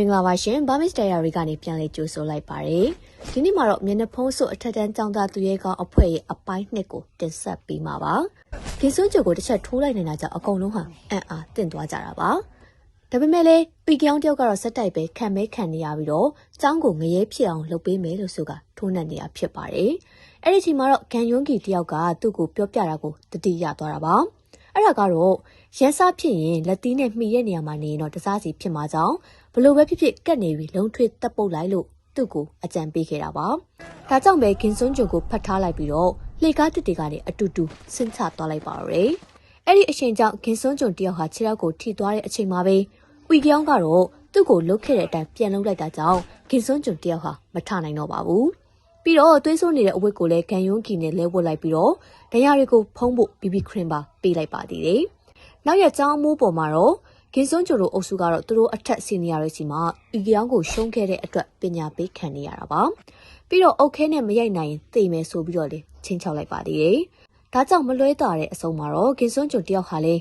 မင်္ဂလာပါရှင်ဘာမစ်တရားရီကနေပြန်လည်ကြိုဆိုလိုက်ပါတယ်ဒီနေ့မှာတော့မျက်နှာဖုံးစုအထက်တန်းကျောင်းသားသူရဲကောင်းအဖွဲ့ရဲ့အပိုင်းနှစ်ကိုတင်ဆက်ပေးမှာပါခင်းစွန်းကြိုကိုတစ်ချက်ထိုးလိုက်နေတာကြောင့်အကုန်လုံးဟာအံ့အားတင့်သွားကြတာပါဒါပေမဲ့လည်းပီကြောင်တယောက်ကတော့စက်တိုက်ပဲခံမဲခံနေရပြီးတော့ကျောင်းကိုငရဲဖြစ်အောင်လုပ်ပေးမယ်လို့ဆိုကထိုးနှက်နေတာဖြစ်ပါတယ်အဲ့ဒီချိန်မှာတော့ကန်ယွန်းကီတယောက်ကသူ့ကိုပြောပြတာကိုတတိယသွားတာပါအဲ့ဒါကတော့ရန်စားဖြစ်ရင်လက်သီးနဲ့မှီရဲ့နေရာမှာနေရင်တော့တစားစီဖြစ်မှာကြောင့် ဘလို့ပဲဖြစ်ဖြစ်ကတ်နေပြီးလုံထွေးတက်ပုတ်လိုက်လို့သူ့ကိုအကြံပေးခဲ့တာပါ။ဒါကြောင့်ပဲဂင်စွန်းဂျုံကိုဖတ်ထားလိုက်ပြီးတော့လှေကားတစ်တေကနေအတူတူဆင်းချသွားလိုက်ပါတော့တယ်။အဲ့ဒီအချိန်ကြောင့်ဂင်စွန်းဂျုံတယောက်ဟာခြေထောက်ကိုထိသွားတဲ့အချိန်မှာပဲဝီပြောင်းကတော့သူ့ကိုလုတ်ခဲ့တဲ့အတိုင်းပြန်လုံလိုက်တာကြောင့်ဂင်စွန်းဂျုံတယောက်ဟာမထနိုင်တော့ပါဘူး။ပြီးတော့သွေးဆိုးနေတဲ့အဝတ်ကိုလည်းဂန်ယွန်းကီနဲ့လဲဝတ်လိုက်ပြီးတော့ဒဏ်ရာတွေကိုဖုံးဖို့ BB cream ပါပေးလိုက်ပါသေးတယ်။နောက်ရက်ကျောင်းမိုးပေါ်မှာတော့ ဂင်းစွန်းကျိုတို့အုပ်စုကတော့သူတို့အထက်စီနီယာတွေစီမှာအီကြောင်ကိုရှုံးခဲ့တဲ့အတွက်ပညာပေးခံနေရတာပါပြီးတော့အုတ်ခဲနဲ့မရိုက်နိုင်ရင်သိမယ်ဆိုပြီးတော့လေချင်းချောက်လိုက်ပါသေးတယ်ဒါကြောင့်မလွဲတာတဲ့အဆုံးမှာတော့ဂင်းစွန်းကျိုတယောက်ဟာလေ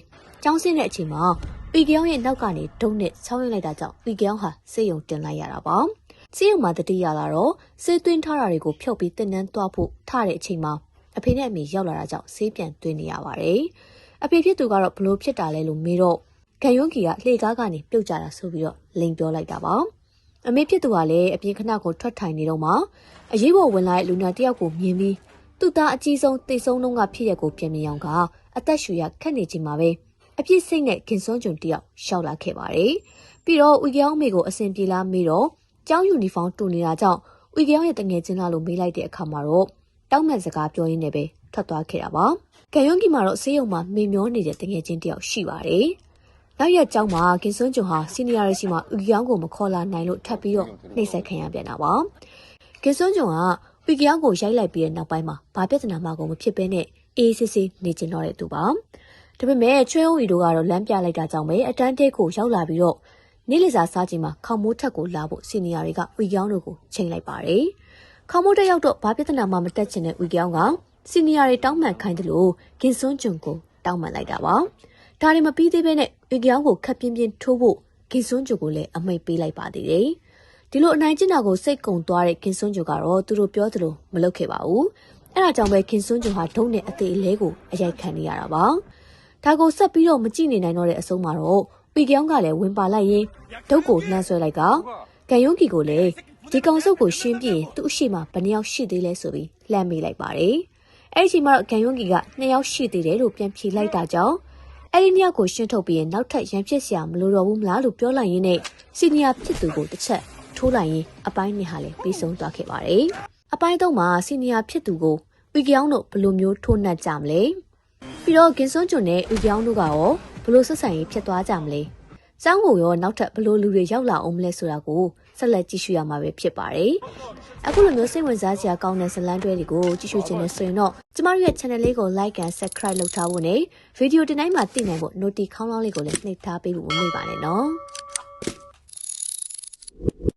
ကျောင်းဆင်းတဲ့အချိန်မှာပီကြောင်ရဲ့နောက်ကနေဒုံနဲ့ချောင်းရလိုက်တာကြောင့်ပီကြောင်ဟာစေယုံတင်လိုက်ရတာပါစေယုံမှာတတိယလာတော့စေးသွင်းထားတာတွေကိုဖျောက်ပြီးတင်နန်းသွားဖို့ထားတဲ့အချိန်မှာအဖေနဲ့အမေရောက်လာတာကြောင့်ဆေးပြန်သွင်းနေရပါတယ်အဖေဖြစ်သူကတော့ဘလို့ဖြစ်တာလဲလို့မေးတော့ ခံယွန်းကီကလှေကားကနေပြုတ်ကြတာဆိုပြီးတော့လိန်ပြောလိုက်တာပါအမေဖြစ်သူကလည်းအပြင်ခဏကိုထွက်ထိုင်နေတော့မှအရေးပေါ်ဝင်လာတဲ့လူနာတယောက်ကိုမြင်ပြီးသူ့သားအကြီးဆုံးတိတ်ဆုံးလုံးကဖြစ်ရက်ကိုပြင်မြင်အောင်ကအသက်ရှူရခက်နေချိန်မှာပဲအပြစ်စိတ်နဲ့ခင်စွန်းကျွန်တယောက်ရှောက်လာခဲ့ပါတယ်ပြီးတော့ဝီကောင်းမေကိုအစင်ပြေလာမေတော့ကျောင်းယူနီဖောင်းတူနေတာကြောင့်ဝီကောင်းရဲ့တငယ်ချင်းလာလို့မေးလိုက်တဲ့အခါမှာတော့တောင်းမှန်စကားပြောရင်းနဲ့ပဲထွက်သွားခဲ့တာပါ။ကံယွန်ကီမှာတော့ဆေးရုံမှာမေမျောနေတဲ့တငယ်ချင်းတယောက်ရှိပါတယ်။ နောက်ရက်ကျောင်းမှာကင်စွန်းဂျွန်ဟာစီနီယာရရှိမှာဥကြောင်းကိုမခေါ်လာနိုင်လို့ထပ်ပြီးတော့နှိပ်စက်ခံရပြန်တာပါကင်စွန်းဂျွန်ကဥကြောင်းကိုရိုက်လိုက်ပြီးတဲ့နောက်ပိုင်းမှာဘာပြဿနာမှကိုမဖြစ်ဘဲနဲ့အေးစစ်စစ်နေကျင်တော့တဲ့သူပါဒါပေမဲ့ချွဲဦးရီတို့ကတော့လမ်းပြလိုက်တာကြောင့်ပဲအတန်းတဲကိုရောက်လာပြီးတော့နေ့လည်စာစားချိန်မှာခေါမိုးထက်ကိုလာဖို့စီနီယာတွေကဥကြောင်းတို့ကိုချိန်လိုက်ပါတယ်ခေါမိုးတက်ရောက်တော့ဘာပြဿနာမှမတက်ချင်တဲ့ဥကြောင်းကစီနီယာတွေတောင်းပန်ခိုင်းတယ်လို့ကင်စွန်းဂျွန်ကိုတောင်းပန်လိုက်တာပါ ဒါတွေမပြီးသေးဘဲနဲ့အီကြောင်ကိုခက်ပြင်းပြင်းထိုးဖို့ကင်စွန်းဂျိုကိုလည်းအမိတ်ပေးလိုက်ပါသေးတယ်။ဒီလိုအနိုင်ကျင့်တာကိုစိတ်ကုံသွားတဲ့ကင်စွန်းဂျိုကတော့သူတို့ပြောသလိုမလုပ်ခဲ့ပါဘူး။အဲဒါကြောင့်ပဲကင်စွန်းဂျိုဟာဒုံနဲ့အသေးအလဲကိုအရိုက်ခံနေရတာပါ။ဒါကိုဆက်ပြီးတော့မကြည့်နေနိုင်တော့တဲ့အဆုံးမှာတော့ပီကြောင်ကလည်းဝင်ပါလိုက်ရင်ဒုတ်ကိုလှမ်းဆွဲလိုက်ကကန်ယုံကီကိုလည်းဒီကောင်စုပ်ကိုရှင်းပြရင်သူ့အရှိမဘယ်နှယောက်ရှိသေးလဲဆိုပြီးလှမ်းမေးလိုက်ပါတယ်။အဲ့ဒီချိန်မှာတော့ကန်ယုံကီကနှစ်ယောက်ရှိသေးတယ်လို့ပြန်ဖြေလိုက်တာကြောင့် အဲ့ဒီမြောက်ကိုရှင်းထုတ်ပြီးရင်နောက်ထပ်ရန်ဖြစ်စရာမလိုတော့ဘူးမလားလို့ပြောလိုက်ရင်းနဲ့စီနီယာဖြစ်သူကိုတစ်ချက်ထိုးလိုက်ရင်အပိုင်းနှစ်ဟာလည်းပြီးဆုံးသွားခဲ့ပါတယ်။အပိုင်းသုံးမှာစီနီယာဖြစ်သူကိုဝီကြောင်တို့ဘယ်လိုမျိုးထိုးနှက်ကြမလဲ။ပြီးတော့ဂင်စွန်းကျွန်းနဲ့ဝီကြောင်တို့ကရောဘယ်လိုဆက်ဆံရေးဖြစ်သွားကြမလဲ။ကျောင်းကိုရောနောက်ထပ်ဘယ်လိုလူတွေရောက်လာအောင်မလဲဆိုတာကို ဆက်လက်ကြည့်ရှုရမှာပဲဖြစ်ပါတယ်။အခုလိုမျိုးစိတ်ဝင်စားစရာကောင်းတဲ့ဇလန်းတွဲတွေကိုကြည့်ရှုခြင်းနဲ့ဆိုရင်တော့ကျမတို့ရဲ့ channel လေးကို like and subscribe လုပ်ထားဖို့နဲ့ဗီဒီယိုတင်တိုင်းမှာသိနိုင်ဖို့ notification ခေါင်းလောင်းလေးကိုလည်းနှိပ်ထားပေးဖို့မမေ့ပါနဲ့နော်။